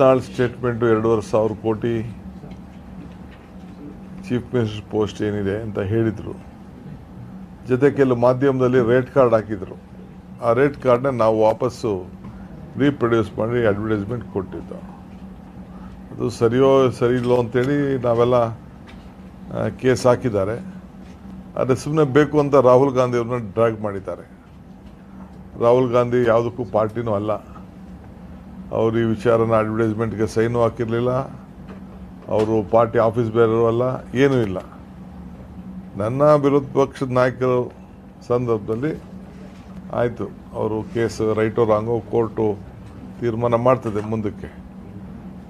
Yatnal statement ಎರಡೂವರೆ ಸಾವಿರ ಕೋಟಿ ಚೀಫ್ ಮಿನಿಸ್ಟರ್ ಪೋಸ್ಟ್ ಏನಿದೆ ಅಂತ ಹೇಳಿದರು. ಜೊತೆ ಕೆಲವು ಮಾಧ್ಯಮದಲ್ಲಿ ರೇಟ್ ಕಾರ್ಡ್ ಹಾಕಿದರು. ಆ ರೇಟ್ ಕಾರ್ಡ್ನ ನಾವು ವಾಪಸ್ಸು ರೀಪ್ರೊಡ್ಯೂಸ್ ಮಾಡಿ ಅಡ್ವರ್ಟೈಸ್ಮೆಂಟ್ ಕೊಟ್ಟಿದ್ದು. ಅದು ಸರಿಯೋ ಸರಿ ಇಲ್ಲೋ ಅಂತೇಳಿ ನಾವೆಲ್ಲ ಕೇಸ್ ಹಾಕಿದ್ದಾರೆ. ಆದರೆ ಸುಮ್ಮನೆ ಬೇಕು ಅಂತ ರಾಹುಲ್ ಗಾಂಧಿ ಡ್ರ್ಯಾಗ್ ಮಾಡಿದ್ದಾರೆ. ರಾಹುಲ್ ಗಾಂಧಿ ಯಾವುದಕ್ಕೂ ಪಾರ್ಟಿನೂ ಅಲ್ಲ. ಅವರು ಈ ವಿಚಾರನ ಅಡ್ವರ್ಟೈಸ್ಮೆಂಟ್ಗೆ ಸೈನು ಹಾಕಿರಲಿಲ್ಲ. ಅವರು ಪಾರ್ಟಿ ಆಫೀಸ್ ಬೇರೆಯವರು ಅಲ್ಲ, ಏನೂ ಇಲ್ಲ. ನನ್ನ ವಿರೋಧ ಪಕ್ಷದ ನಾಯಕರ ಸಂದರ್ಭದಲ್ಲಿ ಆಯಿತು. ಅವರು ಕೇಸ್ ರೈಟೋ ರಾಂಗು ಕೋರ್ಟು ತೀರ್ಮಾನ ಮಾಡ್ತದೆ ಮುಂದಕ್ಕೆ.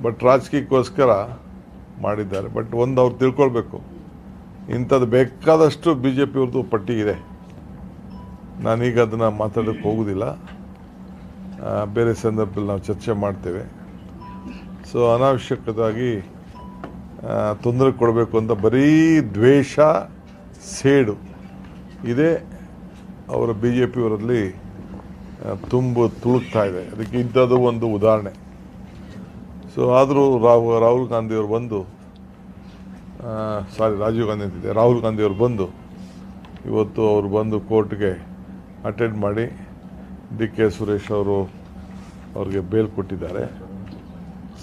ಬಟ್ ರಾಜಕೀಯಕ್ಕೋಸ್ಕರ ಮಾಡಿದ್ದಾರೆ. ಬಟ್ ಒಂದು ಅವ್ರು ತಿಳ್ಕೊಳ್ಬೇಕು. ಇಂಥದ್ದು ಬೇಕಾದಷ್ಟು ಬಿ ಜೆ ಪಿಯವ್ರದ್ದು ಪಟ್ಟಿ ಇದೆ. ನಾನೀಗ ಅದನ್ನು ಮಾತಾಡೋಕ್ಕೆ ಹೋಗೋದಿಲ್ಲ. ಬೇರೆ ಸಂದರ್ಭದಲ್ಲಿ ನಾವು ಚರ್ಚೆ ಮಾಡ್ತೇವೆ. ಸೊ ಅನಾವಶ್ಯಕವಾಗಿ ತೊಂದರೆ ಕೊಡಬೇಕು ಅಂತ ಬರೀ ದ್ವೇಷ, ಸೇಡು ಇದೇ. ಅವರ ಬಿ ಜೆ ಪಿಯವರಲ್ಲಿ ತುಂಬ ತುಳುಕ್ತಾ ಇದೆ. ಅದಕ್ಕೆ ಇಂಥದ್ದು ಒಂದು ಉದಾಹರಣೆ. ಸೊ ಆದರೂ ರಾಹು, ರಾಹುಲ್ ಗಾಂಧಿಯವರು ಬಂದು ಸಾರಿ, ರಾಜೀವ್ ಗಾಂಧಿ ಅಂತಿದೆ ರಾಹುಲ್ ಗಾಂಧಿಯವರು ಬಂದು, ಇವತ್ತು ಅವರು ಬಂದು ಕೋರ್ಟ್ಗೆ ಅಟೆಂಡ್ ಮಾಡಿ ಡಿ ಕೆ ಸುರೇಶ್ ಅವರು ಅವ್ರಿಗೆ ಬೇಲ್ ಕೊಟ್ಟಿದ್ದಾರೆ.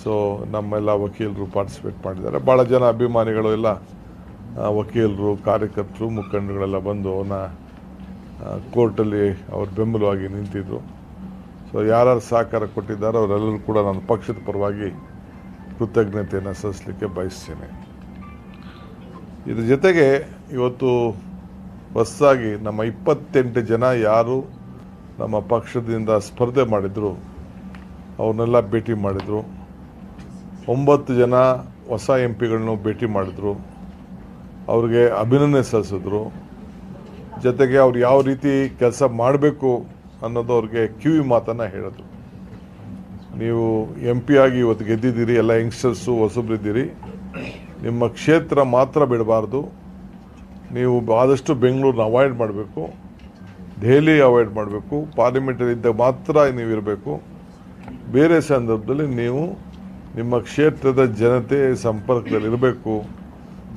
ಸೊ ನಮ್ಮೆಲ್ಲ ವಕೀಲರು ಪಾರ್ಟಿಸಿಪೇಟ್ ಮಾಡಿದ್ದಾರೆ. ಭಾಳ ಜನ ಅಭಿಮಾನಿಗಳು ಎಲ್ಲ ವಕೀಲರು, ಕಾರ್ಯಕರ್ತರು ಮುಖಂಡಗಳೆಲ್ಲ ಬಂದು ಅವನ್ನ ಕೋರ್ಟಲ್ಲಿ ಅವ್ರ ಬೆಂಬಲವಾಗಿ ನಿಂತಿದ್ದರು ಸೊ ಯಾರ್ಯಾರು ಸಹಕಾರ ಕೊಟ್ಟಿದ್ದಾರೋ ಅವರೆಲ್ಲರೂ ಕೂಡ ನಾನು ಪಕ್ಷದ ಪರವಾಗಿ ಕೃತಜ್ಞತೆಯನ್ನು ಸಲ್ಲಿಸಲಿಕ್ಕೆ ಬಯಸ್ತೇನೆ. ಇದ್ರ ಜೊತೆಗೆ ಇವತ್ತು ಹೊಸದಾಗಿ ನಮ್ಮ ಇಪ್ಪತ್ತೆಂಟು ಜನ ಯಾರು ನಮ್ಮ ಪಕ್ಷದಿಂದ ಸ್ಪರ್ಧೆ ಮಾಡಿದರು, ಅವ್ರನ್ನೆಲ್ಲ ಭೇಟಿ ಮಾಡಿದರು. ಒಂಬತ್ತು ಜನ ಹೊಸ ಎಂ ಪಿಗಳನ್ನು ಭೇಟಿ ಮಾಡಿದ್ರು. ಅವ್ರಿಗೆ ಅಭಿನಂದನೆ ಸಲ್ಲಿಸಿದ್ರು. ಜೊತೆಗೆ ಅವ್ರು ಯಾವ ರೀತಿ ಕೆಲಸ ಮಾಡಬೇಕು ಅನ್ನೋದು ಅವ್ರಿಗೆ ಕಿವಿ ಮಾತನ್ನು ಹೇಳಿದ್ರು. ನೀವು ಎಂ ಪಿ ಆಗಿ ಇವತ್ತು ಗೆದ್ದಿದ್ದೀರಿ, ಎಲ್ಲ ಯಂಗ್ಸ್ಟರ್ಸು ಹೊಸಬ್ರಿದ್ದೀರಿ. ನಿಮ್ಮ ಕ್ಷೇತ್ರ ಮಾತ್ರ ಬಿಡಬಾರ್ದು. ನೀವು ಆದಷ್ಟು ಬೆಂಗಳೂರನ್ನ ಅವಾಯ್ಡ್ ಮಾಡಬೇಕು. ದೆಹಲಿ ಅವಾಯ್ಡ್ ಮಾಡಬೇಕು ಪಾರ್ಲಿಮೆಂಟಲ್ಲಿ ಇದ್ದಾಗ ಮಾತ್ರ ನೀವು ಇರಬೇಕು. ಬೇರೆ ಸಂದರ್ಭದಲ್ಲಿ ನೀವು ನಿಮ್ಮ ಕ್ಷೇತ್ರದ ಜನತೆ ಸಂಪರ್ಕದಲ್ಲಿ ಇರಬೇಕು.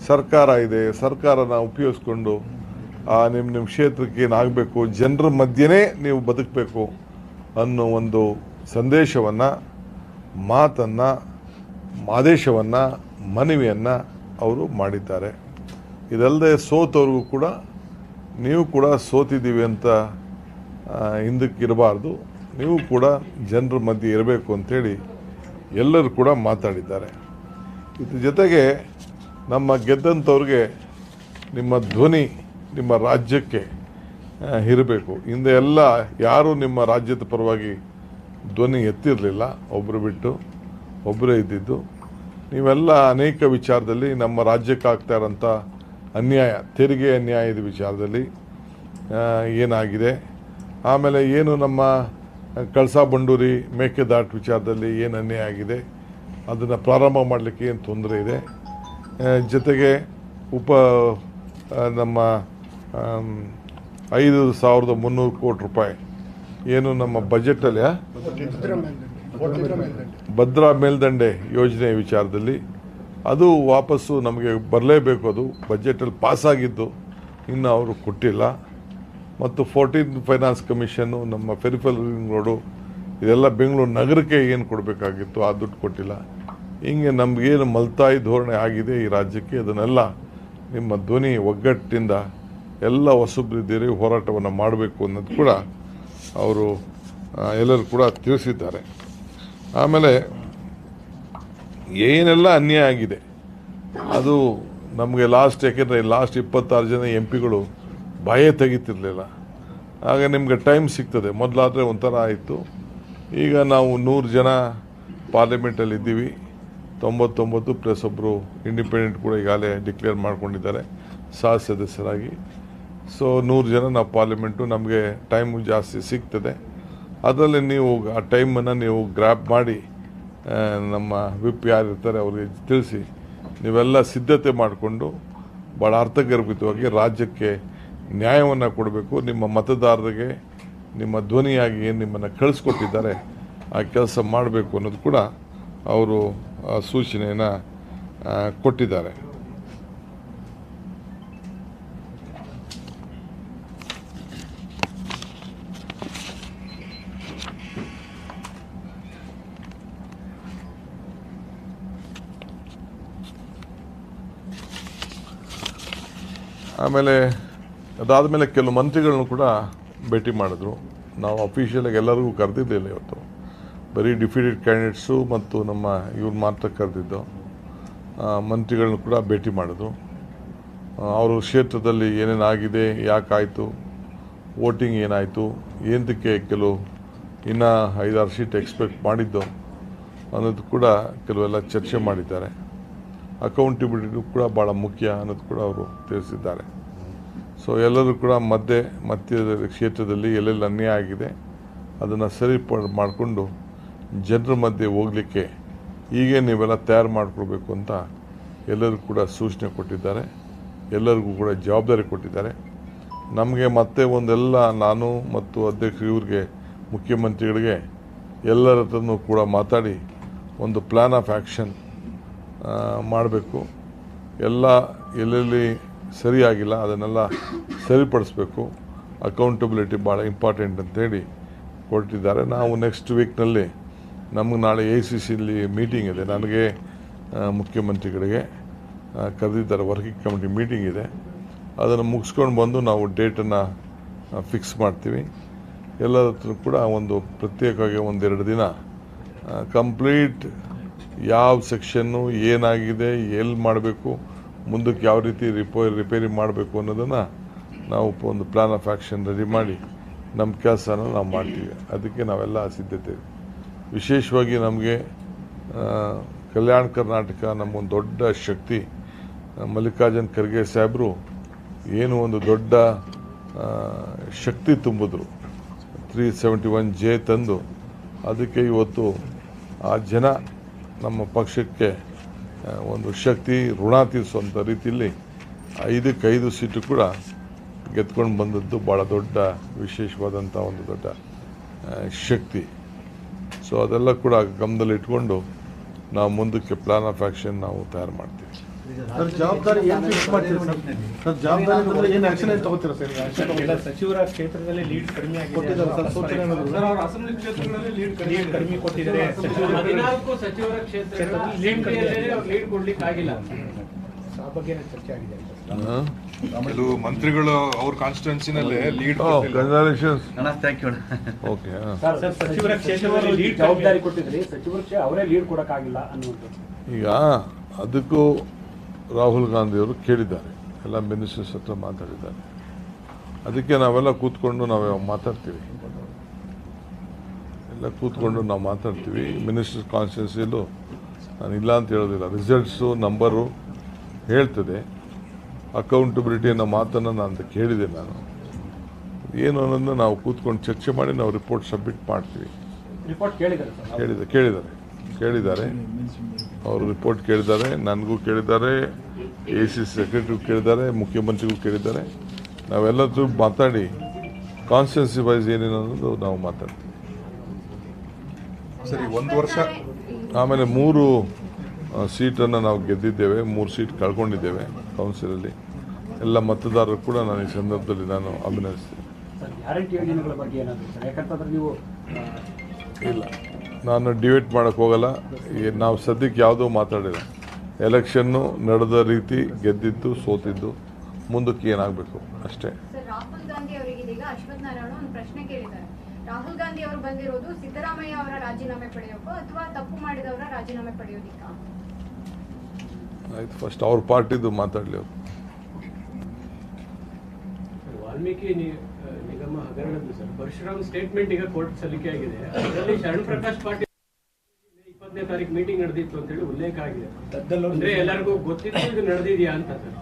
ಸರ್ಕಾರ ಇದೆ, ಸರ್ಕಾರನ ಉಪಯೋಗಿಸ್ಕೊಂಡು ನಿಮ್ಮ ನಿಮ್ಮ ಕ್ಷೇತ್ರಕ್ಕೆ ಏನಾಗಬೇಕು, ಜನರ ಮಧ್ಯೆನೇ ನೀವು ಬದುಕಬೇಕು ಅನ್ನೋ ಒಂದು ಸಂದೇಶವನ್ನು, ಮಾತನ್ನು, ಆದೇಶವನ್ನು, ಮನವಿಯನ್ನು ಅವರು ಮಾಡಿದ್ದಾರೆ. ಇದಲ್ಲದೆ ಸೋತವ್ರಿಗೂ ಕೂಡ ನೀವು ಕೂಡ ಸೋತಿದ್ದೀವಿ ಅಂತ ಹಿಂದಕ್ಕಿರಬಾರ್ದು ನೀವು ಕೂಡ ಜನರ ಮಧ್ಯೆ ಇರಬೇಕು ಅಂಥೇಳಿ ಎಲ್ಲರೂ ಕೂಡ ಮಾತಾಡಿದ್ದಾರೆ. ಇದ್ರ ಜೊತೆಗೆ ನಮ್ಮ ಗೆದ್ದಂಥವ್ರಿಗೆ ನಿಮ್ಮ ಧ್ವನಿ ನಿಮ್ಮ ರಾಜ್ಯಕ್ಕೆ ಇರಬೇಕು. ಹಿಂದೆ ಎಲ್ಲ ಯಾರೂ ನಿಮ್ಮ ರಾಜ್ಯದ ಪರವಾಗಿ ಧ್ವನಿ ಎತ್ತಿರಲಿಲ್ಲ. ಒಬ್ಬರು ಬಿಟ್ಟು ಒಬ್ಬರೇ ಇದ್ದಿದ್ದು. ನೀವೆಲ್ಲ ಅನೇಕ ವಿಚಾರದಲ್ಲಿ ನಮ್ಮ ರಾಜ್ಯಕ್ಕೆ ಆಗ್ತಾ ಇರೋಂಥ ಅನ್ಯಾಯ ತೆರಿಗೆ ಅನ್ಯಾಯದ ವಿಚಾರದಲ್ಲಿ ಏನಾಗಿದೆ? ಆಮೇಲೆ ಏನು ನಮ್ಮ ಕಳಸಾ ಬಂಡೂರಿ ಮೇಕೆದಾಟು ವಿಚಾರದಲ್ಲಿ ಏನು ಅನ್ಯಾಯ ಆಗಿದೆ? ಅದನ್ನು ಪ್ರಾರಂಭ ಮಾಡಲಿಕ್ಕೆ ಏನು ತೊಂದರೆ ಇದೆ? ಜೊತೆಗೆ ಉಪ ನಮ್ಮ ಐದು ಸಾವಿರದ ಮುನ್ನೂರು ಕೋಟಿ ರೂಪಾಯಿ ಏನು ನಮ್ಮ ಬಜೆಟಲ್ಲಿ? ಭದ್ರಾ ಮೇಲ್ದಂಡೆ. ಯೋಜನೆ ವಿಚಾರದಲ್ಲಿ ಅದು ವಾಪಸ್ಸು ನಮಗೆ ಬರಲೇಬೇಕು. ಅದು ಬಜೆಟಲ್ಲಿ ಪಾಸಾಗಿದ್ದು. ಇನ್ನು ಅವರು ಕೊಟ್ಟಿಲ್ಲ. ಮತ್ತು ಫೋರ್ಟೀನ್ ಫೈನಾನ್ಸ್ ಕಮಿಷನ್ನು ನಮ್ಮ ಫೆರಿಫಲ್ ರೋಡು ಇದೆಲ್ಲ ಬೆಂಗಳೂರು ನಗರಕ್ಕೆ ಏನು ಕೊಡಬೇಕಾಗಿತ್ತು, ಆ ದುಡ್ಡು ಕೊಟ್ಟಿಲ್ಲ. ಹಿಂಗೆ ನಮಗೇನು ಮಲ್ತಾಯಿ ಧೋರಣೆ ಆಗಿದೆ ಈ ರಾಜ್ಯಕ್ಕೆ. ಅದನ್ನೆಲ್ಲ ನಿಮ್ಮ ಧ್ವನಿ ಒಗ್ಗಟ್ಟಿಂದ ಎಲ್ಲ ಹೊಸಬ್ರಿದ್ದೀರಿ ಹೋರಾಟವನ್ನು ಮಾಡಬೇಕು ಅನ್ನೋದು ಕೂಡ ಅವರು ಎಲ್ಲರೂ ಕೂಡ ತಿಳಿಸಿದ್ದಾರೆ. ಆಮೇಲೆ ಏನೆಲ್ಲ ಅನ್ಯಾಯ ಆಗಿದೆ? ಅದು ನಮಗೆ ಲಾಸ್ಟ್ ಯಾಕೆಂದರೆ ಲಾಸ್ಟ್ ಇಪ್ಪತ್ತಾರು ಜನ ಎಂ ಪಿಗಳು ಭಯ ತೆಗಿತಿರ್ಲಿಲ್ಲ. ಆಗ ನಿಮಗೆ ಟೈಮ್ ಸಿಗ್ತದೆ. ಮೊದಲಾದರೆ ಒಂಥರ ಆಯಿತು. ಈಗ ನಾವು ನೂರು ಜನ ಪಾರ್ಲಿಮೆಂಟಲ್ಲಿ ಇದ್ದೀವಿ. ತೊಂಬತ್ತೊಂಬತ್ತು ಪ್ಲಸ್ ಒಬ್ಬರು ಇಂಡಿಪೆಂಡೆಂಟ್ ಕೂಡ ಈಗಾಗಲೇ ಡಿಕ್ಲೇರ್ ಮಾಡ್ಕೊಂಡಿದ್ದಾರೆ, ಸಹ ಸದಸ್ಯರಾಗಿ. ಸೊ ನೂರು ಜನ ನಾವು ಪಾರ್ಲಿಮೆಂಟು ನಮಗೆ ಟೈಮು ಜಾಸ್ತಿ ಸಿಗ್ತದೆ. ಅದರಲ್ಲಿ ನೀವು ಆ ಟೈಮನ್ನು ನೀವು ಗ್ರ್ಯಾಪ್ ಮಾಡಿ ನಮ್ಮ ವಿಪ್ ಯಾರಿರ್ತಾರೆ ಅವರಿಗೆ ತಿಳಿಸಿ. ನೀವೆಲ್ಲ ಸಿದ್ಧತೆ ಮಾಡಿಕೊಂಡು ಭಾಳ ಅರ್ಥಗರ್ಭಿತವಾಗಿ ರಾಜ್ಯಕ್ಕೆ ನ್ಯಾಯವನ್ನು ಕೊಡಬೇಕು. ನಿಮ್ಮ ಮತದಾರರಿಗೆ, ನಿಮ್ಮ ಧ್ವನಿಯಾಗಿ ಏನು ನಿಮ್ಮನ್ನು ಕಳಿಸ್ಕೊಟ್ಟಿದ್ದಾರೆ. ಆ ಕೆಲಸ ಮಾಡಬೇಕು ಅನ್ನೋದು ಕೂಡ ಅವರು ಸೂಚನೆಯನ್ನು ಕೊಟ್ಟಿದ್ದಾರೆ. ಆಮೇಲೆ ಅದಾದ ಮೇಲೆ ಕೆಲವು ಮಂತ್ರಿಗಳನ್ನು ಕೂಡ ಭೇಟಿ ಮಾಡಿದ್ರು. ನಾವು ಅಫಿಷಿಯಲಾಗಿ ಎಲ್ಲರಿಗೂ ಕರೆದಿದ್ದಿಲ್ಲ ಇವತ್ತು. ಬರೀ ಡಿಫಿಡೆಡ್ ಕ್ಯಾಂಡಿಡೇಟ್ಸು ಮತ್ತು ನಮ್ಮ ಇವ್ರು ಮಾತ್ರ ಕರೆದಿದ್ದು. ಮಂತ್ರಿಗಳನ್ನ ಕೂಡ ಭೇಟಿ ಮಾಡಿದ್ರು. ಅವರು ಅವ್ರ ಕ್ಷೇತ್ರದಲ್ಲಿ ಏನೇನಾಗಿದೆ, ಯಾಕಾಯಿತು, ವೋಟಿಂಗ್ ಏನಾಯಿತು ಏನಕ್ಕೆ ಕೆಲವು ಇನ್ನೂ ಐದಾರು ಸೀಟ್ ಎಕ್ಸ್ಪೆಕ್ಟ್ ಮಾಡಿದ್ದು ಅನ್ನೋದು ಕೂಡ ಕೆಲವೆಲ್ಲ ಚರ್ಚೆ ಮಾಡಿದ್ದಾರೆ. ಅಕೌಂಟಬಿಲಿಟಿ ಕೂಡ ಭಾಳ ಮುಖ್ಯ ಅನ್ನೋದು ಕೂಡ ಅವರು ತಿಳಿಸಿದ್ದಾರೆ. ಸೊ ಎಲ್ಲರೂ ಕೂಡ ಮಧ್ಯೆ, ಮಧ್ಯದ ಕ್ಷೇತ್ರದಲ್ಲಿ ಎಲ್ಲೆಲ್ಲಿ ಅನ್ಯಾಯ ಆಗಿದೆ, ಅದನ್ನು ಸರಿ ಮಾಡಿಕೊಂಡು ಜನರ ಮಧ್ಯೆ ಹೋಗಲಿಕ್ಕೆ ಹೀಗೆ ನೀವೆಲ್ಲ ತಯಾರು ಮಾಡಿಕೊಡ್ಬೇಕು ಅಂತ ಎಲ್ಲರೂ ಕೂಡ ಸೂಚನೆ ಕೊಟ್ಟಿದ್ದಾರೆ. ಎಲ್ಲರಿಗೂ ಕೂಡ ಜವಾಬ್ದಾರಿ ಕೊಟ್ಟಿದ್ದಾರೆ. ನಮಗೆ ಮತ್ತೆ ಒಂದೆಲ್ಲ ನಾನು ಮತ್ತು ಅಧ್ಯಕ್ಷ ಇವ್ರಿಗೆ, ಮುಖ್ಯಮಂತ್ರಿಗಳಿಗೆ ಎಲ್ಲರ ಕೂಡ ಮಾತಾಡಿ ಒಂದು ಪ್ಲ್ಯಾನ್ ಆಫ್ ಆ್ಯಕ್ಷನ್ ಮಾಡಬೇಕು. ಎಲ್ಲ ಎಲ್ಲೆಲ್ಲಿ ಸರಿಯಾಗಿಲ್ಲ, ಅದನ್ನೆಲ್ಲ ಸರಿಪಡಿಸ್ಬೇಕು. ಅಕೌಂಟಬಿಲಿಟಿ ಭಾಳ ಇಂಪಾರ್ಟೆಂಟ್ ಅಂತೇಳಿ ಕೊಟ್ಟಿದ್ದಾರೆ ನಾವು ನೆಕ್ಸ್ಟ್ ವೀಕ್ನಲ್ಲಿ ನಮಗೆ ನಾಳೆ ಎ ಸಿ ಸಿಲಿ ಮೀಟಿಂಗ್ ಇದೆ. ನನಗೆ ಮುಖ್ಯಮಂತ್ರಿಗಳಿಗೆ ಕರೆದಿದ್ದಾರೆ. ವರ್ಕಿಂಗ್ ಕಮಿಟಿ ಮೀಟಿಂಗ್ ಇದೆ. ಅದನ್ನು ಮುಗಿಸ್ಕೊಂಡು ಬಂದು ನಾವು ಡೇಟನ್ನು ಫಿಕ್ಸ್ ಮಾಡ್ತೀವಿ. ಎಲ್ಲರ ಹತ್ರ ಕೂಡ ಒಂದು ಪ್ರತ್ಯೇಕವಾಗಿ ಒಂದೆರಡು ದಿನ ಕಂಪ್ಲೀಟ್ ಯಾವ ಸೆಕ್ಷನ್ನು ಏನಾಗಿದೆ, ಎಲ್ಲಿ ಮಾಡಬೇಕು, ಮುಂದಕ್ಕೆ ಯಾವ ರೀತಿ ರಿಪೋ, ರಿಪೇರಿ ಮಾಡಬೇಕು ಅನ್ನೋದನ್ನು ನಾವು ಒಂದು ಪ್ಲಾನ್ ಆಫ್ ಆ್ಯಕ್ಷನ್ ರೆಡಿ ಮಾಡಿ ನಮ್ಮ ಕೆಲಸನ ನಾವು ಮಾಡ್ತೀವಿ. ಅದಕ್ಕೆ ನಾವೆಲ್ಲ ಸಿದ್ಧತೆ. ವಿಶೇಷವಾಗಿ ನಮಗೆ ಕಲ್ಯಾಣ ಕರ್ನಾಟಕ ನಮ್ಮೊಂದು ದೊಡ್ಡ ಶಕ್ತಿ. ಮಲ್ಲಿಕಾರ್ಜುನ್ ಖರ್ಗೆ ಸಾಹೇಬರು ಏನು ಒಂದು ದೊಡ್ಡ ಶಕ್ತಿ ತುಂಬಿದ್ರು. ತ್ರೀ ಸೆವೆಂಟಿ ಒನ್ ಜೆ ತಂದು. ಅದಕ್ಕೆ ಇವತ್ತು ಆ ಜನ ನಮ್ಮ ಪಕ್ಷಕ್ಕೆ ಒಂದು ಶಕ್ತಿ, ಋಣ ತೀರಿಸುವಂಥ ರೀತಿಯಲ್ಲಿ ಐದಕ್ಕೆ ಐದು ಸೀಟು ಕೂಡ ಗೆದ್ಕೊಂಡು ಬಂದದ್ದು ಭಾಳ ದೊಡ್ಡ ವಿಶೇಷವಾದಂಥ ಒಂದು ದೊಡ್ಡ ಶಕ್ತಿ. ಸೊ ಅದೆಲ್ಲ ಕೂಡ ಗಮನದಲ್ಲಿ ಇಟ್ಕೊಂಡು ನಾವು ಮುಂದಕ್ಕೆ ಪ್ಲ್ಯಾನ್ ಆಫ್ ಆ್ಯಕ್ಷನ್ ನಾವು ತಯಾರು ಮಾಡ್ತೀವಿ. ಸರ್ ಜವಾಬ್ದಾರಿ ಏನು ಫಿಕ್ಸ್ ಮಾಡ್ತೀರಾ ಸರ್? ಸರ್ ಜವಾಬ್ದಾರಿ ಅಂದ್ರೆ ಏನು ಆಕ್ಷನ್ ಏನು ತಗೋತೀರಾ ಸರ್? ಆಕ್ಷನ್ ಸಚಿವರ ಕ್ಷೇತ್ರದಲ್ಲಿ ಲೀಡ್ ಕಡಿಮೆ ಕೊಟ್ಟಿದ್ದಾರೆ ಸರ್ ಸೂಚನೆ? ಸರ್, ಅವ್ರ ಅಸೆಂಬ್ಲಿ ಕ್ಷೇತ್ರಗಳಲ್ಲಿ ಲೀಡ್ ಕಡಿಮೆ ಕಡಿಮೆ ಕೊಟ್ಟಿದ್ದಾರೆ. ಸಚಿವರು ಹದಿನಾಲ್ಕು ಸಚಿವರ ಕ್ಷೇತ್ರದಲ್ಲಿ ಲೀಡ್ ಕಡಿಮೆ ಅವ್ರು ಲೀಡ್ ಕೊಡ್ಲಿಕ್ಕೆ ಆಗಿಲ್ಲ. ಆ ಬಗ್ಗೆ ಚರ್ಚೆ ಆಗಿದೆ. ಅಂತ. ಹಾಂ. ಕೆಲವು ಮಂತ್ರಿಗಳು ಅವ್ರ ಕಾನ್ಸ್ಟಿಟ್ಯೂನ್ಸಿನಲ್ಲೇ lead congratulations thank you okay sir ಸಚಿವರ ಕ್ಷೇತ್ರದಲ್ಲಿ ಲೀಡ್ ಜವಾಬ್ದಾರಿ ಕೊಟ್ಟಿದ್ರಿ ಸಚಿವರ ಅವರೇ ಲೀಡ್ ಕೊಡಕ್ಕಾಗಿಲ್ಲ ಅನ್ನುವಂಥದ್ದು. ಈಗ ಅದಕ್ಕೂ ರಾಹುಲ್ ಗಾಂಧಿಯವರು ಕೇಳಿದ್ದಾರೆ. ಎಲ್ಲ ಮಿನಿಸ್ಟರ್ಸ್ ಹತ್ರ ಮಾತಾಡಿದ್ದಾರೆ. ಅದಕ್ಕೆ ನಾವೆಲ್ಲ ಕೂತ್ಕೊಂಡು ನಾವು ಮಾತಾಡ್ತೀವಿ? ಎಲ್ಲ ಕೂತ್ಕೊಂಡು ನಾವು ಮಾತಾಡ್ತೀವಿ. ಮಿನಿಸ್ಟರ್ ಕಾನ್ಸ್ಟಿಟ್ಯೂನ್ಸಿಯಲ್ಲೂ ನಾನು ಇಲ್ಲ ಅಂತ ಹೇಳೋದಿಲ್ಲ. ರಿಸಲ್ಟ್ಸು ನಂಬರು ಹೇಳ್ತದೆ. ಅಕೌಂಟಬಿಲಿಟಿ ಅನ್ನೋ ಮಾತನ್ನು ನಾನು ಕೇಳಿದೆ ನಾನು. ಏನು ಅನ್ನೋದನ್ನ ನಾವು ಕೂತ್ಕೊಂಡು ಚರ್ಚೆ ಮಾಡಿ ನಾವು ರಿಪೋರ್ಟ್ ಸಬ್ಮಿಟ್ ಮಾಡ್ತೀವಿ. ರಿಪೋರ್ಟ್ ಕೇಳಿದ್ದಾರೆ ಕೇಳಿದ್ದಾರೆ. ಕೇಳಿದ್ದಾರೆ. ಅವರು ರಿಪೋರ್ಟ್ ಕೇಳಿದ್ದಾರೆ ನನಗೂ ಕೇಳಿದ್ದಾರೆ ಎ ಸಿ ಸೆಕ್ರೆಟರಿಗೂ ಕೇಳಿದ್ದಾರೆ ಮುಖ್ಯಮಂತ್ರಿಗೂ ಕೇಳಿದ್ದಾರೆ. ನಾವೆಲ್ಲದೂ ಮಾತಾಡಿ ಕಾನ್ಸ್ಟಿಟ್ಯೂನ್ಸಿ ವೈಸ್ ಏನೇನು ಅನ್ನೋದು ನಾವು ಮಾತಾಡ್ತೀವಿ. ಸರಿ ಒಂದು ವರ್ಷ. ಆಮೇಲೆ ಮೂರು ಸೀಟನ್ನು ನಾವು ಗೆದ್ದಿದ್ದೇವೆ ಮೂರು ಸೀಟ್ ಕಳ್ಕೊಂಡಿದ್ದೇವೆ ಕೌನ್ಸಿಲಲ್ಲಿ. ಎಲ್ಲ ಮತದಾರರು ಕೂಡ ನಾನು ಈ ಸಂದರ್ಭದಲ್ಲಿ ನಾನು ಅಭಿನಯಿಸ್ತೀನಿ ಸರ್ ಗ್ಯಾರಂಟಿ ಯೋಜನೆಗಳ ಬಗ್ಗೆ ಏನಾದ್ರು ಸರ್ ಯಾಕಂತಂದ್ರೆ ನೀವು ಇಲ್ಲ. ನಾನು ಡಿಬೇಟ್ ಮಾಡೋಕ್ಕೆ ಹೋಗಲ್ಲ. ನಾವು ಸದ್ಯಕ್ಕೆ ಯಾವುದೂ ಮಾತಾಡಿಲ್ಲ. ಎಲೆಕ್ಷನ್ನು ನಡೆದ ರೀತಿ ಗೆದ್ದಿದ್ದು ಸೋತಿದ್ದು ಮುಂದಕ್ಕೆ ಏನಾಗಬೇಕು? ಅಷ್ಟೇ. ಸರ್ ರಾಹುಲ್ ಗಾಂಧಿ ಅವರಿಗೆ ಇದೀಗ ಅಶ್ವಥ್ ನಾರಾಯಣ ಒಂದು ಪ್ರಶ್ನೆ ಕೇಳಿದ್ದಾರೆ. ರಾಹುಲ್ ಗಾಂಧಿ ಅವರು ಬಂದಿರೋದು ಸಿದ್ದರಾಮಯ್ಯ ಅವರ ರಾಜೀನಾಮೆ ಪಡೆಯೋಕ್ಕೋ ಅಥವಾ ತಪ್ಪು ಮಾಡಿದವರ ರಾಜೀನಾಮೆ ಪಡೆಯೋದಿಕ್ಕ? ಆಯ್ತು ಫಸ್ಟ್ ಅವ್ರ ಪಾರ್ಟಿದು ಮಾತಾಡಲಿ ಅವರು. ವಾಲ್ಮೀಕಿ ಹಗರಣದ್ದು ಸರ್ ಪರಶುರಾಮ್ ಸ್ಟೇಟ್ಮೆಂಟ್ ಈಗ ಕೋರ್ಟ್ ಸಲ್ಲಿಕೆ ಆಗಿದೆ. ಅದರಲ್ಲಿ ಶರಣ್ ಪ್ರಕಾಶ್ ಪಾಟೀಲ್ ಇಪ್ಪತ್ತನೇ ತಾರೀಕು ಮೀಟಿಂಗ್ ನಡೆದಿತ್ತು ಅಂತ ಹೇಳಿ ಉಲ್ಲೇಖ ಆಗಿದೆ. ಅಂದ್ರೆ ಎಲ್ಲರಿಗೂ ಗೊತ್ತಿದ್ದು ಇದು ನಡೆದಿದೆಯಾ ಅಂತ ಸರ್?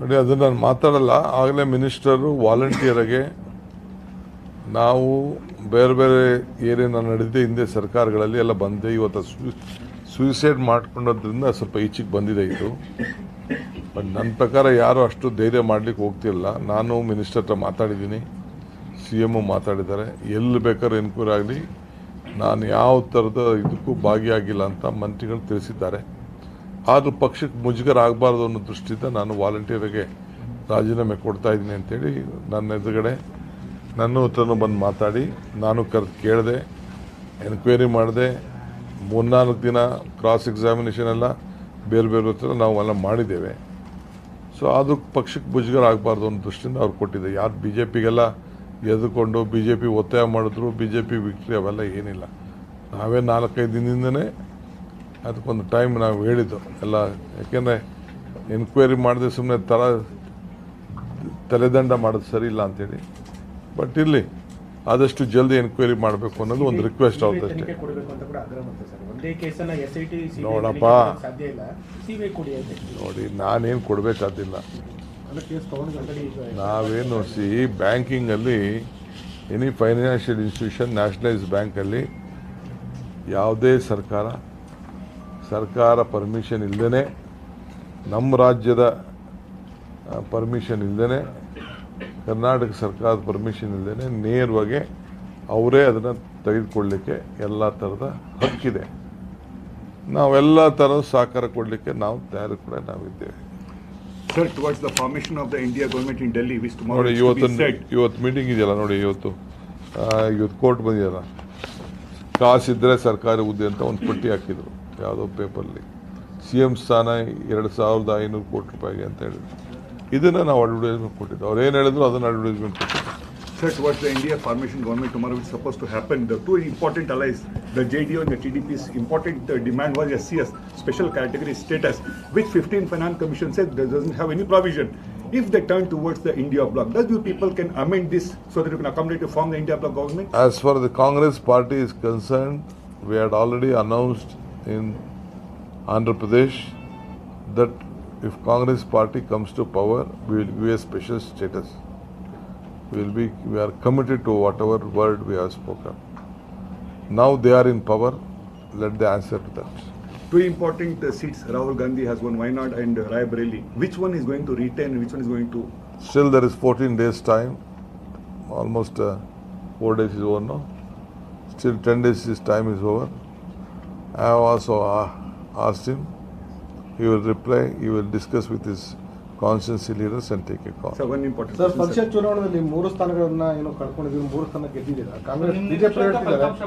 ನೋಡಿ ಅದನ್ನು ನಾನು ಮಾತಾಡಲ್ಲ. ಆಗಲೇ ಮಿನಿಸ್ಟರು ವಾಲಂಟಿಯರಿಗೆ ನಾವು ಬೇರೆ ಬೇರೆ ಏನೇನು ನಡೆದಿದೆ ಹಿಂದೆ ಸರ್ಕಾರಗಳಲ್ಲಿ ಎಲ್ಲ ಬಂದೆ ಇವತ್ತು ಸೂಸೈಡ್ ಮಾಡ್ಕೊಂಡೋದ್ರಿಂದ ಸ್ವಲ್ಪ ಈಚೆಗೆ ಬಂದಿದೆ ಇದು. ಬಟ್ ನನ್ನ ಪ್ರಕಾರ ಯಾರು ಅಷ್ಟು ಧೈರ್ಯ ಮಾಡ್ಲಿಕ್ಕೆ ಹೋಗ್ತಿಲ್ಲ. ನಾನು ಮಿನಿಸ್ಟರ್ ಹತ್ರ ಮಾತಾಡಿದ್ದೀನಿ. ಸಿ ಎಮ್ಮು ಮಾತಾಡಿದ್ದಾರೆ. ಎಲ್ಲಿ ಬೇಕಾದ್ರೂ ಎನ್ಕ್ವೈರಿ ಆಗಲಿ. ನಾನು ಯಾವ ಥರದ ಇದಕ್ಕೂ ಭಾಗಿಯಾಗಿಲ್ಲ ಅಂತ ಮಂತ್ರಿಗಳು ತಿಳಿಸಿದ್ದಾರೆ. ಆದರೂ ಪಕ್ಷಕ್ಕೆ ಮುಜುಗರ ಆಗಬಾರ್ದು ಅನ್ನೋ ದೃಷ್ಟಿಯಿಂದ ನಾನು ವಾಲಂಟಿಯರಿಗೆ ರಾಜೀನಾಮೆ ಕೊಡ್ತಾ ಇದ್ದೀನಿ ಅಂತೇಳಿ ನನ್ನ ಎದುರುಗಡೆ ನನ್ನ ಹತ್ರನೂ ಬಂದು ಮಾತಾಡಿ, ನಾನು ಕರೆದು ಕೇಳಿದೆ ಎನ್ಕ್ವೈರಿ ಮಾಡಿದೆ. ಮೂರ್ನಾಲ್ಕು ದಿನ ಕ್ರಾಸ್ ಎಕ್ಸಾಮಿನೇಷನ್ ಎಲ್ಲ. ಬೇರೆ ಬೇರೆ ಹತ್ರ ನಾವು ಎಲ್ಲ ಮಾಡಿದ್ದೇವೆ. ಸೊ ಅದು ಪಕ್ಷಕ್ಕೆ ಮುಜುಗರ ಆಗಬಾರ್ದು ಅನ್ನೋ ದೃಷ್ಟಿಯಿಂದ ಅವ್ರು ಕೊಟ್ಟಿದ್ದೆ. ಯಾರು ಬಿ ಜೆ ಪಿಗೆಲ್ಲ ಎದ್ದುಕೊಂಡು ಬಿ ಜೆ ಪಿ ಒತ್ತಾಯ ಮಾಡಿದ್ರು ಬಿ ಜೆ ಪಿ ವಿಕ್ಟ್ರಿ ಅವೆಲ್ಲ ಏನಿಲ್ಲ. ನಾವೇ ನಾಲ್ಕೈದು ದಿನದಿಂದನೇ ಅದಕ್ಕೊಂದು ಟೈಮ್ ನಾವು ಹೇಳಿದ್ದು. ಎಲ್ಲ ಯಾಕೆಂದರೆ ಎನ್ಕ್ವೈರಿ ಮಾಡಿದ್ರೆ ಸುಮ್ಮನೆ ತರ ತಲೆದಂಡ ಮಾಡೋದು ಸರಿ ಇಲ್ಲ ಅಂತೇಳಿ. ಬಟ್ ಇರಲಿ, ಆದಷ್ಟು ಜಲ್ದಿ ಎನ್ಕ್ವೈರಿ ಮಾಡಬೇಕು ಅನ್ನೋದು ಒಂದು ರಿಕ್ವೆಸ್ಟ್ ಆಗುತ್ತೆ ಕೊಡಬೇಕು ಕೇಸನ್ನ ಎಸ್ ಐ ಟಿ ನೋಡಪ್ಪ. ಸಾಧ್ಯ ಇಲ್ಲ. ಸಿಬಿಐ ಕೊಡಿ ಅಂತ ನೋಡಿ ನಾನೇನು ಕೊಡಬೇಕಾದಿಲ್ಲ ನಾವೇನು ಸಿ ಬ್ಯಾಂಕಿಂಗಲ್ಲಿ ಎನಿ ಫೈನಾನ್ಷಿಯಲ್ ಇನ್ಸ್ಟಿಟ್ಯೂಷನ್ ನ್ಯಾಷನಲೈಸ್ ಬ್ಯಾಂಕಲ್ಲಿ ಯಾವುದೇ ಸರ್ಕಾರ ಸರ್ಕಾರ ಪರ್ಮಿಷನ್ ಇಲ್ಲದೇ ನಮ್ಮ ರಾಜ್ಯದ ಪರ್ಮಿಷನ್ ಇಲ್ಲದೇ ಕರ್ನಾಟಕ ಸರ್ಕಾರದ ಪರ್ಮಿಷನ್ ಇಲ್ಲದೇ ನೇರವಾಗಿ ಅವರೇ ಅದನ್ನು ತೆಗೆದುಕೊಳ್ಳಲಿಕ್ಕೆ ಎಲ್ಲ ಥರದ ಹಕ್ಕಿದೆ. ನಾವೆಲ್ಲ ಥರದ ಸಹಕಾರ ಕೊಡಲಿಕ್ಕೆ ನಾವು ತಯಾರಿ ಕೂಡ ನಾವಿದ್ದೇವೆ. Sir towards the formation of the India government in Delhi with ನೋಡಿ ಇವತ್ತು ಇವತ್ತು ಮೀಟಿಂಗ್ ಇದೆಯಲ್ಲ ನೋಡಿ ಇವತ್ತು. ಇವತ್ತು ಕೋರ್ಟ್ ಬಂದಿದೆಯಲ್ಲ. ಕಾಸಿದ್ರೆ ಸರ್ಕಾರಿ ಹುದ್ದೆ ಅಂತ ಒಂದು ಪಟ್ಟಿ ಹಾಕಿದ್ರು ಯಾವುದೋ ಪೇಪರ್ಲಿ ಸಿ ಎಂ ಸ್ಥಾನ ಎರಡು ಸಾವಿರದ ಐನೂರು ಕೋಟಿ ರೂಪಾಯಿಗೆ ಅಂತ ಹೇಳಿದ್ರು. ಇದನ್ನು ನಾವು ಅಡ್ವರ್ಟೈಸ್ಮೆಂಟ್ ಕೊಟ್ಟಿದ್ದು. ಅವ್ರು ಏನು ಹೇಳಿದ್ರು ಅದನ್ನು ಅಡ್ವರ್ಟೈಸ್ಮೆಂಟ್ ಕೊಟ್ಟಿದ್ದು. Towards the India formation government tomorrow, is supposed to happen, the two important allies, the JDO and the TDP's important uh, demand was SCS, special category status, which 15 Finance Commission said doesn't have any provision. If they turn towards the India bloc, does you people can amend this so that you can accommodate to form the India bloc government? As far as the Congress party is concerned, we had already announced in Andhra Pradesh that if Congress party comes to power, we will give a special status. We will be, we are committed to whatever word we have spoken. Now they are in power, let the answer to that. Two important uh, seats, Rahul Gandhi has won Wayanad and uh, Rai Bareli. Which one is going to retain which one is going to Still there is 14 days time, almost uh, 4 days is over now. Still 10 days his time is over. I have also uh, asked him, he will reply, he will discuss with his and take a call Sir, one important sir. ಪರಿಷತ್ ಚುನಾವಣೆಯಲ್ಲಿ ಮೂರು ಸ್ಥಾನಗಳನ್ನ ಏನು ಕಳ್ಕೊಂಡಿದ್ದೀವಿ ಮೂರು ಸ್ಥಾನ ಗೆದ್ದಿದ್ದೀರಾ? Congress BJP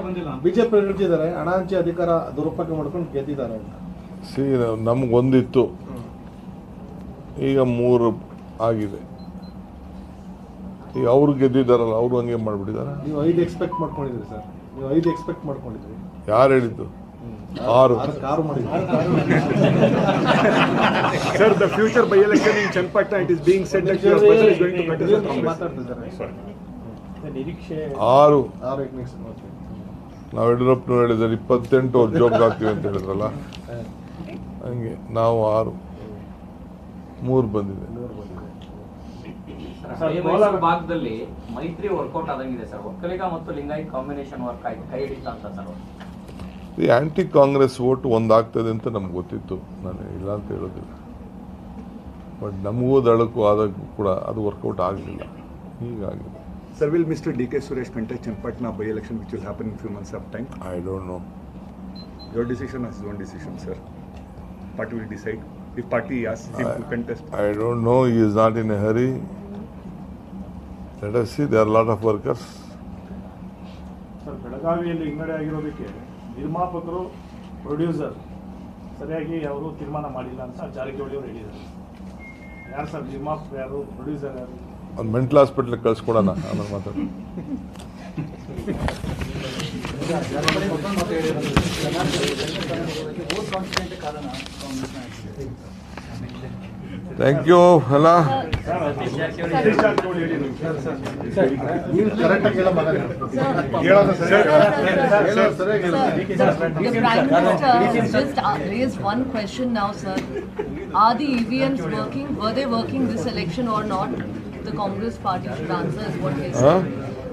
ಬಂದಿಲ್ಲ. BJP ಹೇಳ್ತಿದ್ದಾರೆ. ಹಣ ಹಂಚಿ ಅಧಿಕಾರ ದುರುಪಯೋಗ ಮಾಡ್ಕೊಂಡು ಗೆದ್ದಿದ್ದಾರೆ ಅಂತ. ಸಿ ನಮಗೊಂದಿತ್ತು ಈಗ ಮೂರು ಆಗಿದೆ. ಈಗ ಅವ್ರು ಗೆದ್ದಿದ್ದಾರಲ್ಲ ಅವರು ಹಂಗೆ ಮಾಡಿಬಿಟ್ಟಿದ್ದಾರೆ. ನೀವು ಐದು ಎಕ್ಸ್ಪೆಕ್ಟ್ ಮಾಡ್ಕೊಂಡಿದ್ರಿ ಸರ್ ನೀವು ಐದು ಎಕ್ಸ್ಪೆಕ್ಟ್ ಮಾಡ್ಕೊಂಡಿದ್ರಿ ಯಾರು ಹೇಳಿದ್ದು? ಆರು. Sir the future by election in Channapatna it is it set contest the Congress. ಮಾತಾಡ್ತಿದ್ದಾರೆ ನಿರೀಕ್ಷೆ ಆರು. ಆರು ಎಕ್ನಿಕ್ಸ್ ನಾವು ಯಡಿಯೂರಪ್ಪನವ್ರು ಹೇಳಿದ್ದಾರೆ ಇಪ್ಪತ್ತೆಂಟು ಅವ್ರು ಜೋಗ್ ಹಾಕ್ತೀವಿ ಅಂತ ಹೇಳಿದ್ರಲ್ಲ? ಹಂಗೆ ನಾವು ಆರು. ಮೂರು ಬಂದಿದೆ. ಭಾಗದಲ್ಲಿ ಮೈತ್ರಿ ವರ್ಕೌಟ್ ಆದಂಗಿದೆ ಸರ್ ಒಕ್ಕಲಿಗ ಮತ್ತು ಲಿಂಗಾಯತ್ ಕಾಂಬಿನೇಷನ್ ವರ್ಕ್ ಆಯ್ತು. ಕೈ ಹಿಡಿತ ಅಂತ ಸರ್ ಈ ಆ್ಯಂಟಿ ಕಾಂಗ್ರೆಸ್ ಓಟು ಒಂದಾಗ್ತದೆ ಅಂತ ನಮ್ಗೆ ಗೊತ್ತಿತ್ತು. ನಾನು ಇಲ್ಲ ಅಂತ ಹೇಳೋದಿಲ್ಲ. ಬಟ್ ನಮಗೂ ದಳಕ್ಕೂ ಆದಾಗ ಕೂಡ ಅದು ವರ್ಕೌಟ್ ಆಗಲಿಲ್ಲ. ಹೀಗಾಗಿ. Sir will mister D K Suresh contest Channapatna by election which will happen in few months of time I don't know your decision as your decision sir party will decide if party has contest I don't know he is not in a hurry let us see the lot of workers sir ಬೆಳಗಾವಿಯಲ್ಲಿ ಹಿನ್ನಡೆ ಆಗಿರೋದಕ್ಕೆ ನಿರ್ಮಾಪಕರು producer ಸರಿಯಾಗಿ ಅವರು ತೀರ್ಮಾನ ಮಾಡಿಲ್ಲ ಅಂತ ಜಾರಕಿಹೊಳಿ ಅವರು ಹೇಳಿದ್ದಾರೆ ಯಾರು ಸರ್ ನಿರ್ಮಾಪಕ ಯಾರು ಪ್ರೊಡ್ಯೂಸರ್ ಯಾರು ಒಂದು ಮೆಂಟಲ್ ಹಾಸ್ಪಿಟ್ಲಿಗೆ ಕಳ್ಸ್ಕೊಡೋಣ ಆಮೇಲೆ ಮಾತಾಡೋಣ ಥ್ಯಾಂಕ್ ಯು ಎಲ್ಲ ಸತೀಶ್ ಜಾರಕಿಹೊಳಿ ಹೇಳಿದ್ರು ನೀವು ಕರೆಕ್ಟಾಗಿ ಹೇಳೋ ಮಗ ಹೇಳೋದು ಸರ್. ಹೇಳೋದು ಸರಿಯಾಗಿ ಹೇಳು. The Prime Minister just uh, raised one question now, sir. Are the EVMs working? Were they working this election or not? The Congress party should answer is what they Huh? said.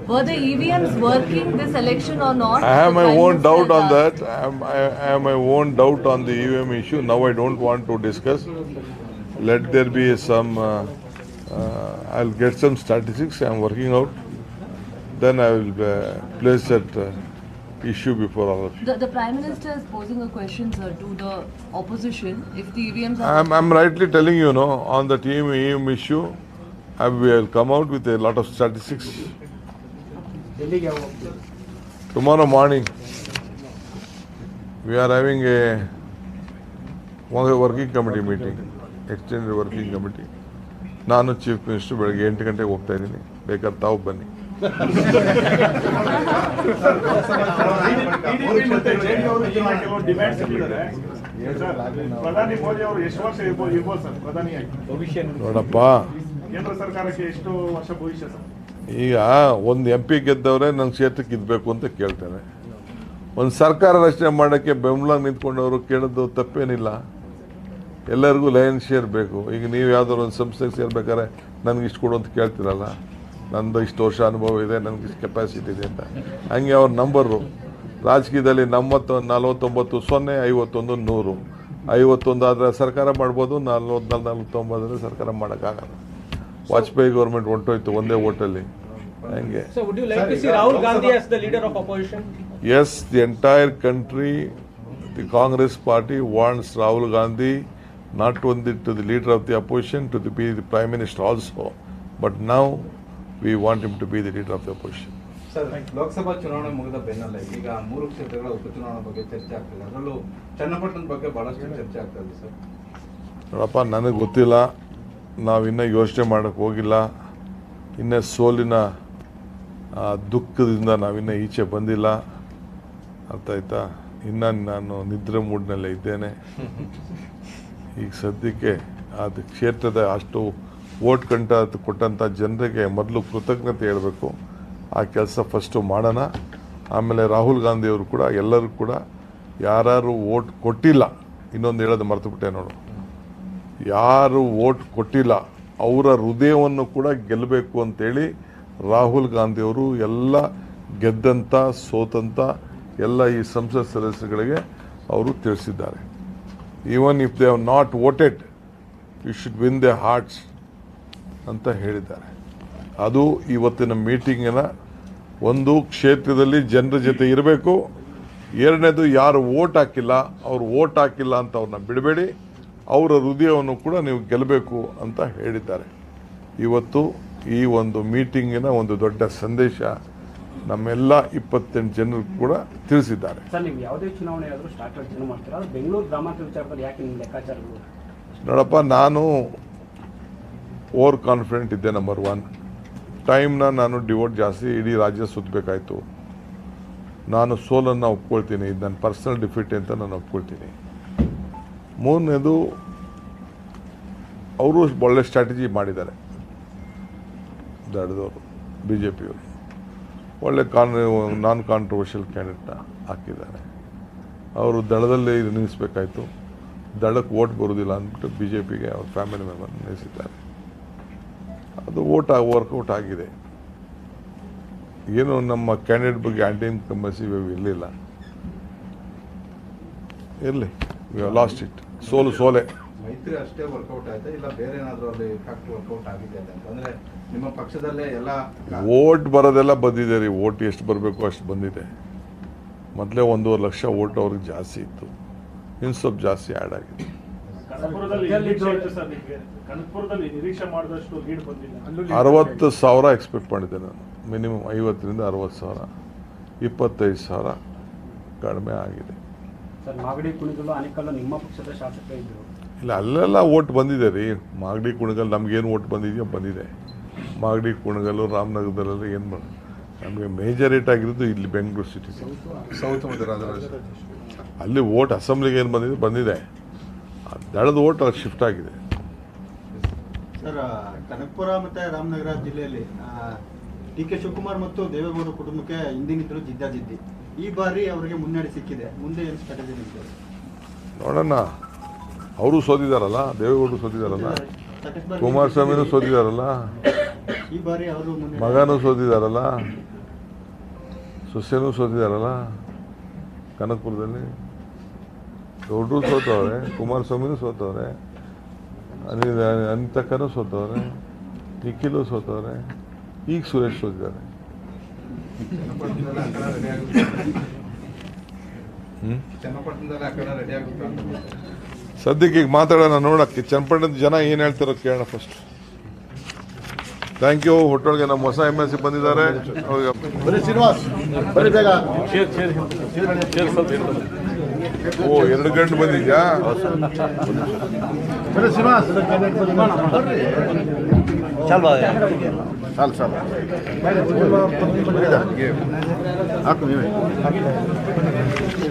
Were the EVMs working this election or not? I have The my Prime own Minister doubt has on asked. that. I am- I I have my own doubt on the EVM issue. Now I don't want to discuss. let there be some, uh, uh, I'll get some statistics I'm working out. Then I will uh, place that uh, issue before all of you. The, the, Prime Minister is posing a question, sir, to the opposition. If the EVMs are... I'm, I'm rightly telling you, know on the team EVM issue, I will come out with a lot of statistics. Tomorrow morning, we are having a working committee meeting. Extended working committee ನಾನು chief minister ಬೆಳಗ್ಗೆ ಎಂಟು ಗಂಟೆಗೆ ಹೋಗ್ತಾ ಇದ್ದೀನಿ. ಬೇಕಾದ್ರೆ ತಾವು ಬನ್ನಿ. ನೋಡಪ್ಪ. ಈಗ ಒಂದು ಎಂ ಪಿ ಗೆದ್ದವರೇ ನನ್ನ ಕ್ಷೇತ್ರಕ್ಕೆ ಇದ್ಬೇಕು ಅಂತ ಕೇಳ್ತಾರೆ ಒಂದು ಸರ್ಕಾರ ರಚನೆ ಮಾಡೋಕ್ಕೆ ಬೆಂಬಲ ನಿಂತ್ಕೊಂಡವರು ಕೇಳೋದು ತಪ್ಪೇನಿಲ್ಲ. ಎಲ್ಲರಿಗೂ ಲಯನ್ ಶೇರ್ ಬೇಕು. ಈಗ ನೀವು ಯಾವ್ದಾದ್ರು ಒಂದು ಸಂಸ್ಥೆಗೆ ಸೇರ್ಬೇಕಾದ್ರೆ ನನಗೆ ಇಷ್ಟು ಕೊಡು ಅಂತ ಕೇಳ್ತಿರಲ್ಲ. ನಂದು ಇಷ್ಟು ವರ್ಷ ಅನುಭವ ಇದೆ ನನಗೆ ಇಷ್ಟು ಕೆಪಾಸಿಟಿ ಇದೆ ಅಂತ. ಹಂಗೆ ಅವ್ರ ನಂಬರು. ರಾಜಕೀಯದಲ್ಲಿ ನಮ್ಮತ್ತು ನಲವತ್ತೊಂಬತ್ತು ಸೊನ್ನೆ ಐವತ್ತೊಂದು ನೂರು. ಐವತ್ತೊಂದು ಆದರೆ ಸರ್ಕಾರ ಮಾಡ್ಬೋದು ನಲ್ವತ್ತು ನಲ್ವತ್ತೊಂಬತ್ತರಲ್ಲಿ ಸರ್ಕಾರ ಮಾಡೋಕ್ಕಾಗಲ್ಲ. ವಾಜಪೇಯಿ ಗೌರ್ಮೆಂಟ್ ಹೊಂಟೋಯ್ತು ಒಂದೇ ಓಟಲ್ಲಿ. ಹಂಗೆ. Yes the entire country the Congress party wants Rahul the not only to the leader of the opposition, to the, be the prime minister also, but now we want him to be the leader of the opposition. Sir Lok Sabha ಚುನಾವಣೆ ಮುಗಿದ ಬೆನ್ನಲ್ಲೇ ಈಗ ಮೂರು ಕ್ಷೇತ್ರಗಳ ಉಪಚುನಾವಣೆ ಬಗ್ಗೆ ಚರ್ಚೆ ಆಗ್ತಿದೆ ಅದರಲ್ಲೂ ಚನ್ನಪಟ್ಟಣದ ಬಗ್ಗೆ ಬಹಳಷ್ಟು ಚರ್ಚೆ ಆಗ್ತಾ ಇದೆ ಸರ್ ನೋಡಪ್ಪ ನನಗೆ ಗೊತ್ತಿಲ್ಲ ನಾವಿನ್ನೂ ಯೋಚನೆ ಮಾಡೋಕ್ಕೆ ಹೋಗಿಲ್ಲ ಇನ್ನೂ ಸೋಲಿನ ದುಃಖದಿಂದ ನಾವಿನ್ನೂ ಈಚೆ ಬಂದಿಲ್ಲ ಅರ್ಥ ಆಯ್ತಾ ಇನ್ನು ನಾನು ನಿದ್ರೆ ಮೂಡ್ನಲ್ಲೇ ಇದ್ದೇನೆ ಈಗ ಸದ್ಯಕ್ಕೆ ಅದು ಕ್ಷೇತ್ರದ ಅಷ್ಟು ಓಟ್ ಕಂಟ ಕೊಟ್ಟಂಥ ಜನರಿಗೆ ಮೊದಲು ಕೃತಜ್ಞತೆ ಹೇಳಬೇಕು. ಆ ಕೆಲಸ ಫಸ್ಟು ಮಾಡೋಣ. ಆಮೇಲೆ ರಾಹುಲ್ ಗಾಂಧಿಯವರು ಕೂಡ, ಎಲ್ಲರೂ ಕೂಡ ಯಾರು ಓಟ್ ಕೊಟ್ಟಿಲ್ಲ. ಇನ್ನೊಂದು ಹೇಳೋದು ಮರ್ತುಬಿಟ್ಟೆ ನೋಡು. ಯಾರು ಓಟ್ ಕೊಟ್ಟಿಲ್ಲ, ಅವರ ಹೃದಯವನ್ನು ಕೂಡ ಗೆಲ್ಲಬೇಕು ಅಂತೇಳಿ ರಾಹುಲ್ ಗಾಂಧಿಯವರು ಎಲ್ಲ ಗೆದ್ದಂಥ ಸೋತಂಥ ಎಲ್ಲ ಈ ಸಂಸತ್ ಸದಸ್ಯಗಳಿಗೆ ಅವರು ತಿಳಿಸಿದ್ದಾರೆ. Even if they have not voted you should win the hearts ಅಂತ ಹೇಳಿದ್ದಾರೆ. ಅದು ಇವತ್ತಿನ ಮೀಟಿಂಗಿನ ಒಂದು ಕ್ಷೇತ್ರದಲ್ಲಿ ಜನರ ಜೊತೆ ಇರಬೇಕು. ಎರಡನೇದು ಯಾರು ವೋಟ್ ಹಾಕಿಲ್ಲ, ಅವ್ರು ವೋಟ್ ಹಾಕಿಲ್ಲ ಅಂತ ಅವ್ರನ್ನ ಬಿಡಬೇಡಿ. ಅವರ ಹೃದಯವನ್ನು ಕೂಡ ನೀವು ಗೆಲ್ಲಬೇಕು ಅಂತ ಹೇಳಿದ್ದಾರೆ. ಇವತ್ತು ಈ ಒಂದು ಮೀಟಿಂಗಿನ ಒಂದು ದೊಡ್ಡ ಸಂದೇಶ ನಮ್ಮೆಲ್ಲ ಇಪ್ಪತ್ತೆಂಟು ಜನರು ಕೂಡ ತಿಳಿಸಿದ್ದಾರೆ. ನೋಡಪ್ಪ ನಾನು ಓವರ್ ಕಾನ್ಫಿಡೆಂಟ್ ಇದ್ದೆ ನಂಬರ್ ಒನ್ ಟೈಮ್ನ ನಾನು ಡಿವೋಟ್ ಜಾಸ್ತಿ ಇಡೀ ರಾಜ್ಯ ಸುತ್ತಬೇಕಾಯ್ತು ನಾನು ಸೋಲನ್ನು ಒಪ್ಕೊಳ್ತೀನಿ ಇದು ನನ್ನ ಪರ್ಸನಲ್ ಡಿಫಿಟ್ ಅಂತ ನಾನು ಒಪ್ಕೊಳ್ತೀನಿ. ಮೂರನೇದು ಅವರು ಒಳ್ಳೆ ಸ್ಟ್ರಾಟಜಿ ಮಾಡಿದ್ದಾರೆ. ದಡದವರು ಬಿ ಜೆ ಪಿಯವರು ಒಳ್ಳೆ ಕಾನ್, ನಾನ್ ಕಾಂಟ್ರವರ್ಷಿಯಲ್ ಕ್ಯಾಂಡಿಡೇಟ್ನ ಹಾಕಿದ್ದಾರೆ. ಅವರು ದಳದಲ್ಲೇ ಇದು ನಿಲ್ಲಿಸಬೇಕಾಯ್ತು. ದಳಕ್ಕೆ ಓಟ್ ಬರೋದಿಲ್ಲ ಅಂದ್ಬಿಟ್ಟು ಬಿ ಜೆ ಪಿಗೆ ಅವ್ರ ಫ್ಯಾಮಿಲಿ ಮೆಂಬರ್ ನಿಲ್ಲಿಸಿದ್ದಾರೆ. ಅದು ಓಟ್ ವರ್ಕೌಟ್ ಆಗಿದೆ. ಏನು ನಮ್ಮ ಕ್ಯಾಂಡಿಡೇಟ್ ಬಗ್ಗೆ ಆ್ಯಂಟಿ ಇನ್ಕಂಬನ್ಸಿ ಇರಲಿಲ್ಲ. ಇರಲಿ ಲಾಸ್ಟ್ ಇಟ್ ಸೋಲು, ಸೋಲೆ. ಮೈತ್ರಿ ಅಷ್ಟೇ ವರ್ಕೌಟ್ ಆಯ್ತಾ? ಇಲ್ಲ ಬೇರೆ ಏನಾದರೂ ಅಲ್ಲಿ ಫ್ಯಾಕ್ಟ್ ವರ್ಕೌಟ್ ಆಗಿದೆ ಅಂತ? ಅಂದ್ರೆ ನಿಮ್ಮ ಪಕ್ಷದಲ್ಲೇ ಎಲ್ಲ ಓಟ್ ಬರೋದೆಲ್ಲ ಬಂದಿದೆ ರೀ. ವೋಟ್ ಎಷ್ಟು ಬರಬೇಕು ಅಷ್ಟು ಬಂದಿದೆ. ಮೊದಲೇ ಒಂದೂವರೆ ಲಕ್ಷ ವೋಟ್ ಅವ್ರಿಗೆ ಜಾಸ್ತಿ ಇತ್ತು. ಇನ್ನು ಸ್ವಲ್ಪ ಜಾಸ್ತಿ ಆ್ಯಡ್ ಆಗಿದೆ. ಅರವತ್ತು ಸಾವಿರ ಎಕ್ಸ್ಪೆಕ್ಟ್ ಮಾಡಿದ್ದೆ ನಾನು. ಮಿನಿಮಮ್ ಐವತ್ತರಿಂದ ಅರವತ್ತು ಸಾವಿರ. ಇಪ್ಪತ್ತೈದು ಸಾವಿರ ಕಡಿಮೆ ಆಗಿದೆ. ಸರ್ ಮಾಗಡಿ ಕುಣಿದಲು ಅನೇಕಲ್ಲ ನಿಮ್ಮ ಪಕ್ಷದ ಶಾಸಕ ಇದ್ರು ಇಲ್ಲ ಅಲ್ಲೆಲ್ಲ ಓಟ್ ಬಂದಿದೆ ರೀ. ಮಾಗಡಿ ಕುಣಗಲ್ ನಮಗೇನು ಓಟ್ ಬಂದಿದೆಯೋ ಬಂದಿದೆ. ಮಾಗಡಿ ಕುಣಗಲ್ಲು ರಾಮನಗರದಲ್ಲೆಲ್ಲ ಏನು ಮಾಡ ನಮಗೆ ಮೇಜರೇಟ್ ಆಗಿರೋದು ಇಲ್ಲಿ ಬೆಂಗಳೂರು ಸಿಟಿ ಸೌತ್ ಅಲ್ಲಿ ಓಟ್ ಅಸೆಂಬ್ಲಿಗೆ ಏನು ಬಂದಿದೆ ಬಂದಿದೆ. ದಳದ ಓಟ್ ಅಲ್ಲಿ ಶಿಫ್ಟ್ ಆಗಿದೆ. ಸರ್ ಕನಕಪುರ ಮತ್ತೆ ರಾಮನಗರ ಜಿಲ್ಲೆಯಲ್ಲಿ ಡಿ ಕೆ ಶಿವಕುಮಾರ್ ಮತ್ತು ದೇವೇಗೌಡ ಕುಟುಂಬಕ್ಕೆ ಹಿಂದಿನಿಂದಲೂ ಜಿದ್ದಾಜಿದ್ದಿ. ಈ ಬಾರಿ ಅವರಿಗೆ ಮುನ್ನಡೆ ಸಿಕ್ಕಿದೆ. ಮುಂದೆ ಏನು ಸ್ಟ್ರಾಟಜಿ ನೋಡೋಣ ಅವರು ಸೋದಿದಾರಲ್ಲ ದೇವೇಗೌಡರು ಸೋದಿದಾರಲ್ಲ ಕುಮಾರಸ್ವಾಮಿನೂ ಮುನ್ನಡೆ ಮಗನೂ ಸೋದಿದಾರಲ್ಲ ಸೊಸೆನೂ ಸೋದಿದಾರಲ್ಲ ಕನಕಪುರದಲ್ಲಿ. ದೊಡ್ಡರು ಸೋತವ್ರೆ, ಕುಮಾರಸ್ವಾಮಿನೂ ಸೋತವ್ರೆ, ಅನಿಲ್, ಅನಿತಕ್ಕನೂ ಸೋತವ್ರೆ, ನಿಖಿಲು ಸೋತವ್ರೆ, ಈಗ ಸುರೇಶ್ ಸೋತಿದ್ದಾರೆ. ಹ್ಮ್? ಸದ್ಯಕ್ಕೆ ಈಗ ಮಾತಾಡೋಣ ನೋಡಕ್ಕೆ. ಚನ್ನಪಟ್ಟಣದ ಜನ ಏನು ಹೇಳ್ತಾರೋ ಕೇಳೋಣ ಫಸ್ಟ್ ಥ್ಯಾಂಕ್ ಯು ಹೋಟೆಲ್ಗೆ ನಮ್ಮ ಹೊಸ ಎಂ ಎಲ್ ಸಿ ಬಂದಿದ್ದಾರೆ. ಅವ್ರಿಗೆ ಬರೀ ಶ್ರೀನಿವಾಸ್. ಬರೀ ಬೇಗ. ಓ ಎರಡು ಗಂಟೆ ಬಂದಿದ್ಯಾ? ಸಾಲು ಸಾಲು. ಹಾಕು ನೀವೇ.